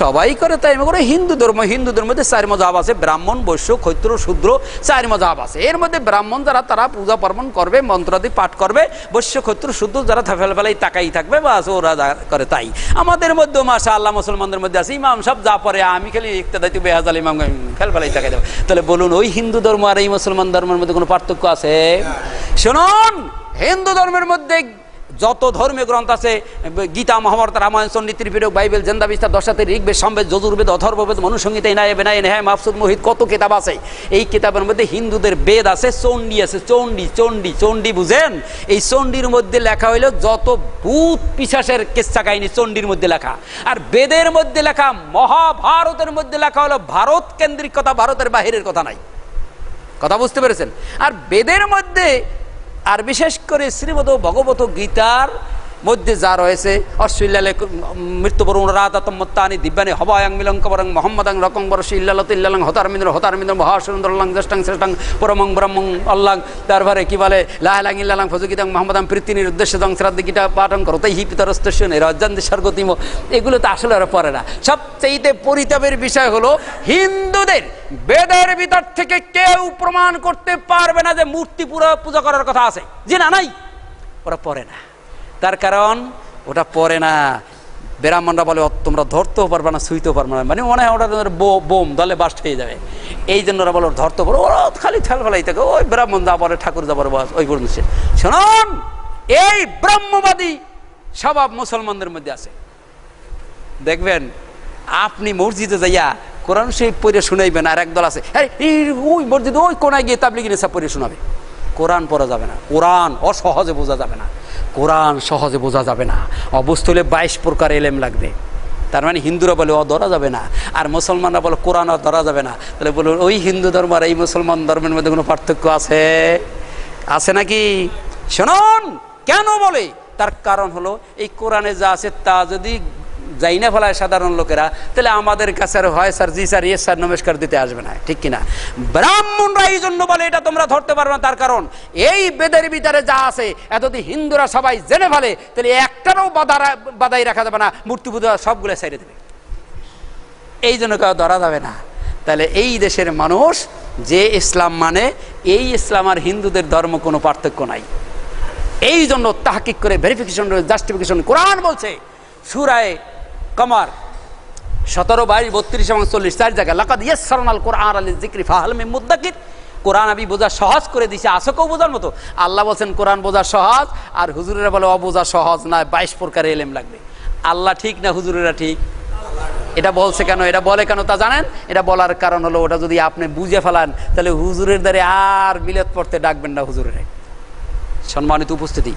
সবাই করে তাই করে হিন্দু ধর্ম হিন্দুদের মধ্যে চার মজাব আছে ব্রাহ্মণ বৈশ্য ক্ষৈত্র শূদ্র চার মজাব আছে। এর মধ্যে ব্রাহ্মণ যারা তারা পূজা পার্বণ করবে মন্ত্রাদি পাঠ করবে বৈশ্য ক্ষৈত্র শূদ্র যারা ফেলে ফেলাই তাকাই থাকবে বা ওরা যা করে তাই। আমাদের মধ্যে মাসা আল্লাহ মুসলমানদের মধ্যে আছে ইমাম সব যা পরে আমি খালি দায়িত্ব বেহাজাল ইমাম ফেল ফেলাই তাকাই দেবো তাহলে বলুন ওই হিন্দু ধর্ম আর এই মুসলমান ধর্মের মধ্যে কোনো পার্থক্য আছে? শুনুন হিন্দু ধর্মের মধ্যে যত ধর্মীয় গ্রন্থ আছে, গীতা, মহাভারত, রামায়ণ সন্নি ত্রিপিটক, বাইবেল, জেন্দা, বিস্তার, দশাতে ঋগ্বেদ, সম্বেদ, যজুর্বেদ, অথর্ববেদ, মনুসংহিতা, ইনায় বেনায়, নেহায়, মাফসুদ, মোহিত, কত কিতাব আছে? এই কিতাবের মধ্যে হিন্দুদের বেদ আছে, চণ্ডী আছে, চণ্ডী চণ্ডী চণ্ডী, বুঝেন? এই চণ্ডীর মধ্যে লেখা হইল যত ভূত পিশাসের কেচ্ছা কাহিনী চণ্ডীর মধ্যে লেখা। আর বেদের মধ্যে লেখা, মহাভারতের মধ্যে লেখা হলো ভারত কেন্দ্রিক কথা, ভারতের বাহিরের কথা নাই। কথা বুঝতে পেরেছেন? আর বেদের মধ্যে আর বিশেষ করে শ্রীমদ ভগবত গীতার মধ্যে যা রয়েছে। অশ্লীলালে মৃত্যুবরুণ রাতাতম্মত্তানি দিব্যানি হবায়াং মিলঙ্কবরং মোহাম্মদাং রকং বরস ইল্লালত ইল্লালং হতারমিন্দ্র হতারমিন্দ্র মহাসুন্দরলং জ্যেষ্ঠাং শ্রেষ্ঠাং পরমং ব্রহ্মং আল্লাং তারপরে কি বলে? লাহলাং ইল্লালং ফজগীতাং মোহাম্মদাং প্রীতিনির উদ্দেশ্য দং শ্রাদ্ধ গীতা পাঠং করতেই হি পিতরস্তস্য নিরজ্জান স্বর্গতিম। এগুলো তো আসলে ওরা পড়ে না। সবচেয়ে পরিতাপের বিষয় হলো হিন্দুদের বেদের ভিতর থেকে কেউ প্রমাণ করতে পারবে না যে মূর্তি পুরো পূজা করার কথা আছে। যে না, নাই? ওরা পড়ে না। তার কারণ ওটা পড়ে না ব্রাহ্মণরা বলে তোমরা ধরতেও পারবে না ছুঁইতেও পারবে না। মানে মনে হয় ওটা তোমার বোম দলে বাস্ট হয়ে যাবে। এই জন্য ওরা বলে "ওরা ধরতে পারো। ওরা খালি ঠেল ফেলাই থাকে। ওই ব্রাহ্মণ যা বলে ঠাকুর যা বলে বাস ওই পর্যন্ত। শুনুন এই ব্রহ্মবাদী স্বভাব মুসলমানদের মধ্যে আছে। দেখবেন আপনি মসজিদে যাইয়া কোরআন শরীফ পড়ে শুনাইবেন আর একদল আছে "আরে, এই ওই মসজিদে ওই কোনায় গিয়ে তাবলিগি নেশা পড়ে শোনাবে। কোরআন পড়া যাবে না কোরআন অসহজে বোঝা যাবে না। কোরআন সহজে বোঝা যাবে না। অবস্থলে বাইশ প্রকার এলেম লাগবে। তার মানে হিন্দুরা বলে, অ, ধরা যাবে না। আর মুসলমানরা বলে, কোরআন আর ধরা যাবে না। তাহলে বলুন, ওই হিন্দু ধর্ম আর এই মুসলমান ধর্মের মধ্যে কোনো পার্থক্য আছে? আছে নাকি? শুনুন, কেন বলে? তার কারণ হলো, এই কোরআনে যা আছে তা যদি যাই না ফেলায় সাধারণ লোকেরা, তাহলে আমাদের কাছে আর হয়, স্যার, জি, স্যার ইয়ে স্যার, নমস্কার দিতে আসবে না, ঠিক কিনা? ব্রাহ্মণরা এই জন্য বলে, এটা তোমরা ধরতে পারবে না, তার কারণ এই বেদের ভিতরে যা আছে এত যদি হিন্দুরা সবাই জেনে ফেলে, তাহলে একটারও বাধা বাধাই রাখা যাবে না, মূর্তি পূজা সবগুলো ছেড়ে দেবে। এই জন্য কেউ ধরা যাবে না। তাহলে এই দেশের মানুষ, যে ইসলাম মানে এই ইসলাম আর হিন্দুদের ধর্ম কোনো পার্থক্য নাই। এই জন্য তাহাকিক করে ভেরিফিকেশন জাস্টিফিকেশন কোরআন বলছে, সুরায় কমার। সতেরো, বাইশ, বত্রিশ এবং চল্লিশ, চার জায়গায়, লাকাদ ইয়াসসারনাল কোরআন আলী জিক্রি ফাহাল মে মুদ্দাকির। কোরআন আমি বোঝা সহজ করে দিছি আসকেও বোঝার মতো। আল্লাহ বলছেন, কোরআন বোঝা সহজ, আর হুজুরেরা বলে অবোঝা সহজ না, বাইশ প্রকার এলেম লাগবে। আল্লাহ ঠিক না হুজুরেরা ঠিক? এটা বলছে কেন? এটা বলে কেন তা জানেন? এটা বলার কারণ হলো, ওটা যদি আপনি বুঝে ফেলান, তাহলে হুজুরের দ্বারে আর বিলেত পড়তে ডাকবেন না হুজুরের। সম্মানিত উপস্থিতি।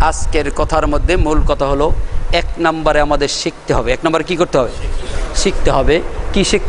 আজকের কথার মধ্যে মূল কথা হলো এক নম্বরে আমাদের শিখতে হবে। এক নম্বরে কি করতে হবে? শিখতে হবে। কি শিখতে